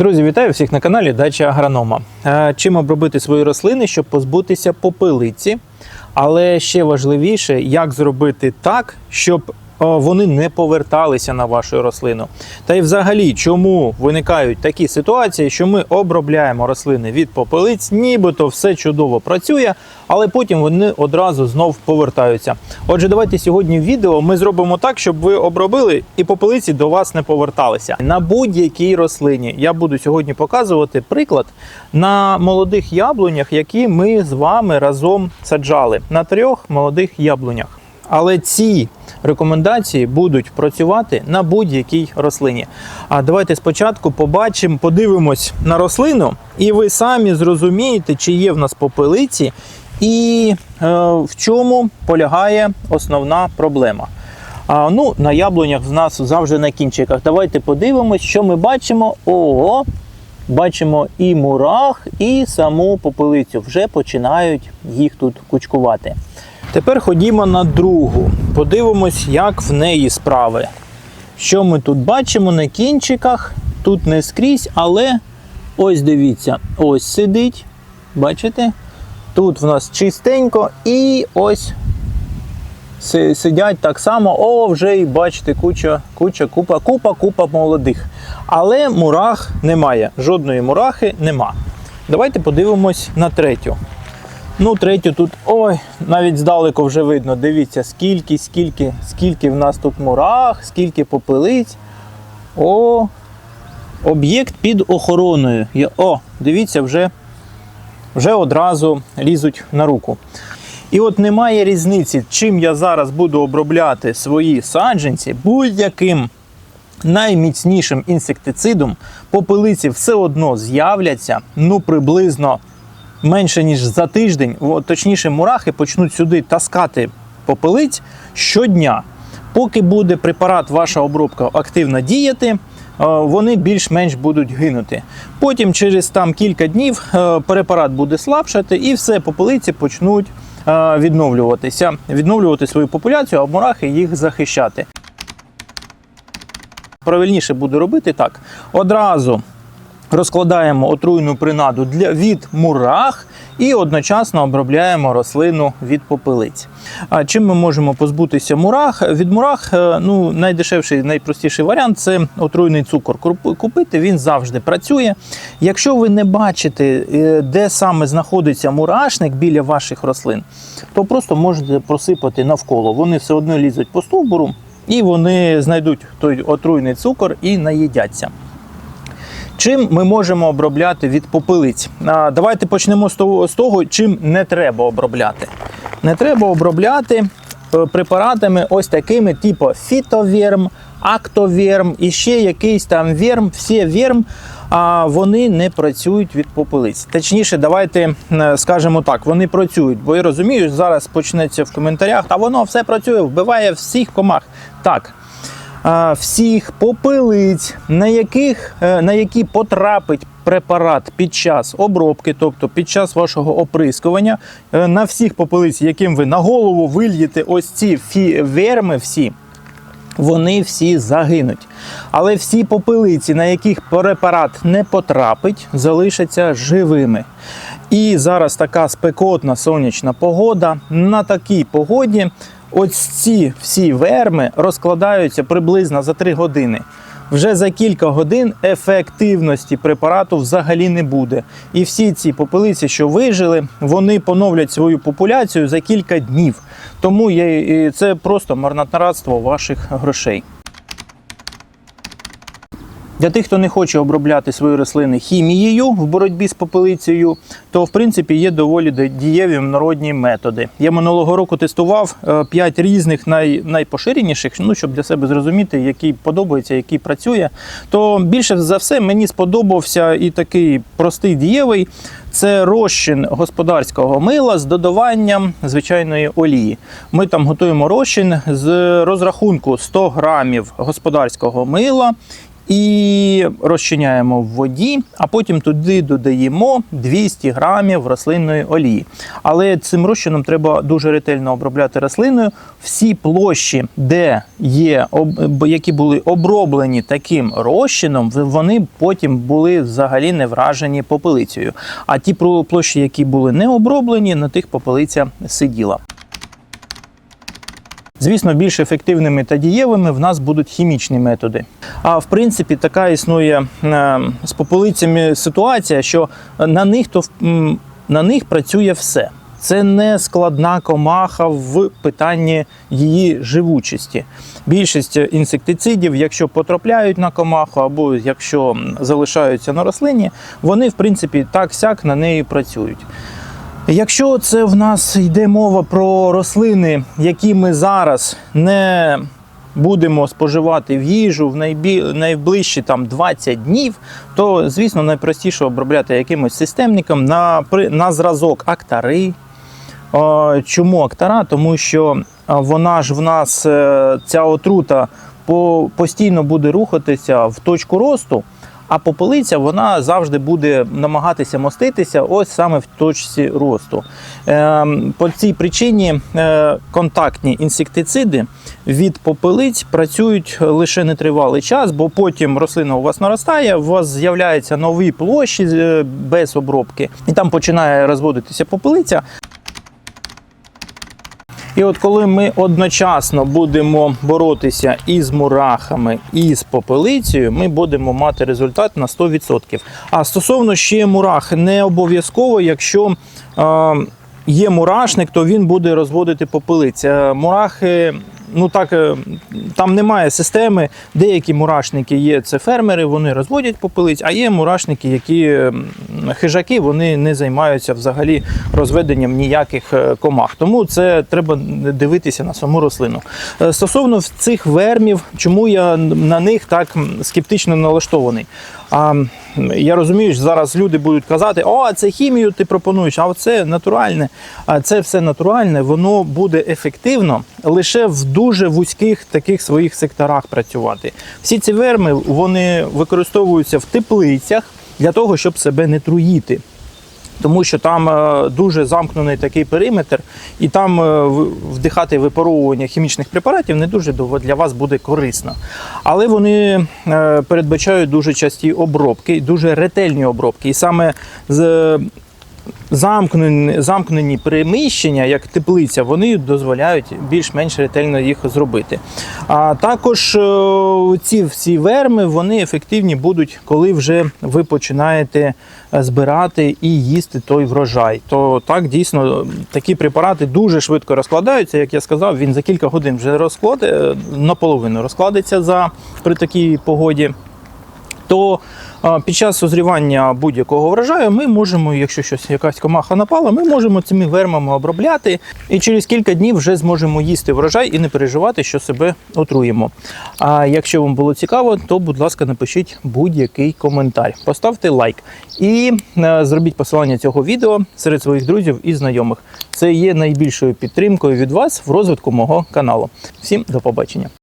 Друзі, вітаю всіх на каналі Дача Агронома. Е, Чим обробити свої рослини, щоб позбутися попелиці. Але ще важливіше, як зробити так, щоб вони не поверталися на вашу рослину. Та й взагалі, чому виникають такі ситуації, що ми обробляємо рослини від попелиць, нібито все чудово працює, але потім вони одразу знов повертаються. Отже, давайте сьогодні в відео ми зробимо так, щоб ви обробили і попелиці до вас не поверталися. На будь-якій рослині я буду сьогодні показувати приклад на молодих яблунях, які ми з вами разом саджали на трьох молодих яблунях. Але ці рекомендації будуть працювати на будь-якій рослині. А давайте спочатку побачимо, подивимось на рослину, і ви самі зрозумієте, чи є в нас попелиці, і е, в чому полягає основна проблема. А, ну, на яблунях в нас завжди на кінчиках. Давайте подивимось, що ми бачимо. Ого, бачимо і мурах, і саму попелицю. Вже починають їх тут кучкувати. Тепер ходімо на другу. Подивимось, як в неї справи. Що ми тут бачимо на кінчиках? Тут не скрізь, але ось дивіться, ось сидить. Бачите? Тут в нас чистенько, і ось сидять так само. О, вже і бачите, куча, куча, купа, купа, купа молодих. Але мурах немає. Жодної мурахи нема. Давайте подивимось на третю. Ну, третю тут, ой, навіть здалеку вже видно. Дивіться, скільки, скільки, скільки в нас тут мурах, скільки попелиць. О, об'єкт під охороною. О, дивіться, вже, вже одразу лізуть на руку. І от немає різниці, чим я зараз буду обробляти свої саджанці, будь-яким найміцнішим інсектицидом попелиці все одно з'являться ну приблизно менше ніж за тиждень, точніше, мурахи почнуть сюди таскати попелиць щодня. Поки буде препарат, ваша обробка активно діяти, е, вони більш-менш будуть гинути. Потім, через там кілька днів, е, препарат буде слабшати, і все, попелиці почнуть е, відновлюватися, відновлювати свою популяцію, а мурахи їх захищати. Правильніше буде робити так: одразу розкладаємо отруйну принаду для від мурах і одночасно обробляємо рослину від попелиць. А чим ми можемо позбутися мурах? Від мурах е, ну, найдешевший, найпростіший варіант це отруйний цукор. Купити він завжди працює. Якщо ви не бачите, е, де саме знаходиться мурашник біля ваших рослин, то просто можете просипати навколо. Вони все одно лізуть по стовбуру. І вони знайдуть той отруйний цукор і наїдяться. Чим ми можемо обробляти від попелиць? Давайте почнемо з того, чим не треба обробляти. Не треба обробляти е, препаратами ось такими, типу фітоверм, актоверм і ще якийсь там верм, всі верм. А вони не працюють від попелиць. Точніше, давайте скажемо так, вони працюють, бо я розумію, зараз почнеться в коментарях, та воно все працює, вбиває всіх комах. Так, всіх попелиць, на, яких, е, на які потрапить препарат під час обробки, тобто під час вашого оприскування, е, на всіх попелиць, яким ви на голову вильєте ось ці фі- верми всі. Вони всі загинуть. Але всі попелиці, на яких препарат не потрапить, залишаться живими. І зараз така спекотна сонячна погода. На такій погоді ось ці всі верми розкладаються приблизно за 3 години. Вже за кілька годин ефективності препарату взагалі не буде. І всі ці попелиці, що вижили, вони поновлять свою популяцію за кілька днів. Тому це просто марнотратство ваших грошей. Для тих, хто не хоче обробляти свої рослини хімією в боротьбі з попелицею, то в принципі є доволі дієві народні методи. Я минулого року тестував 5 різних най, найпоширеніших, ну щоб для себе зрозуміти, який подобається, який працює. То більше за все мені сподобався і такий простий дієвий. Це розчин господарського мила з додаванням звичайної олії. Ми там готуємо розчин з розрахунку 100 грамів господарського мила і розчиняємо в воді, а потім туди додаємо 200 грамів рослинної олії. Але цим розчином треба дуже ретельно обробляти рослиною. Всі площі, де є які були оброблені таким розчином, вони потім були взагалі не вражені попелицею. А ті площі, які були не оброблені, на тих попелиця сиділа. Звісно, більш ефективними та дієвими в нас будуть хімічні методи. А в принципі, така існує е, з попелицями ситуація, що на них то на них працює все. Це не складна комаха в питанні її живучості. Більшість інсектицидів, якщо потрапляють на комаху або якщо залишаються на рослині, вони в принципі так сяк на неї працюють. Якщо це в нас йде мова про рослини, які ми зараз не будемо споживати в їжу в найближчі там 20 днів, то звісно найпростіше обробляти якимось системником на, на зразок актари. Чому актара? Тому що вона ж в нас е, ця отрута постійно буде рухатися в точку росту. А попелиця вона завжди буде намагатися моститися ось саме в точці росту. Ем, По цій причині е, контактні інсектициди від попелиць працюють лише нетривалий час, бо потім рослина у вас наростає, у вас з'являються нові площі е, без обробки, і там починає розводитися попелиця. І от коли ми одночасно будемо боротися і з мурахами, і з попелицею, ми будемо мати результат на 100%. А стосовно ще мурах, не обов'язково, якщо е, є мурашник, то він буде розводити попелиць. Е, Мурахи, ну так, е, там немає системи. Деякі мурашники є, це фермери, вони розводять попелиць, а є мурашники, які хижаки, вони не займаються взагалі розведенням ніяких е, комах. Тому це треба дивитися на саму рослину. Е, Стосовно цих вермів, чому я на них так скептично налаштований? А я розумію, що зараз люди будуть казати, о, це хімію ти пропонуєш, а це натуральне. А це все натуральне, воно буде ефективно лише в дуже вузьких таких своїх секторах працювати. Всі ці верми вони використовуються в теплицях для того, щоб себе не труїти. Тому що там е, дуже замкнений такий периметр, і там е, вдихати випаровування хімічних препаратів не дуже для вас буде корисно. Але вони е, передбачають дуже часті обробки, дуже ретельні обробки. І саме з замкнені, замкнені приміщення, як теплиця, вони дозволяють більш-менш ретельно їх зробити. А також е, ці всі верми вони ефективні будуть, коли вже ви починаєте е, збирати і їсти той врожай. То так дійсно такі препарати дуже швидко розкладаються. Як я сказав, він за кілька годин вже розкладе наполовину розкладеться за при такій погоді то під час созрівання будь-якого врожаю ми можемо, якщо щось якась комаха напала, ми можемо цими вермами обробляти і через кілька днів вже зможемо їсти врожай і не переживати, що себе отруємо. А якщо вам було цікаво, то будь ласка, напишіть будь-який коментар, поставте лайк і е, зробіть посилання цього відео серед своїх друзів і знайомих. Це є найбільшою підтримкою від вас в розвитку мого каналу. Всім до побачення.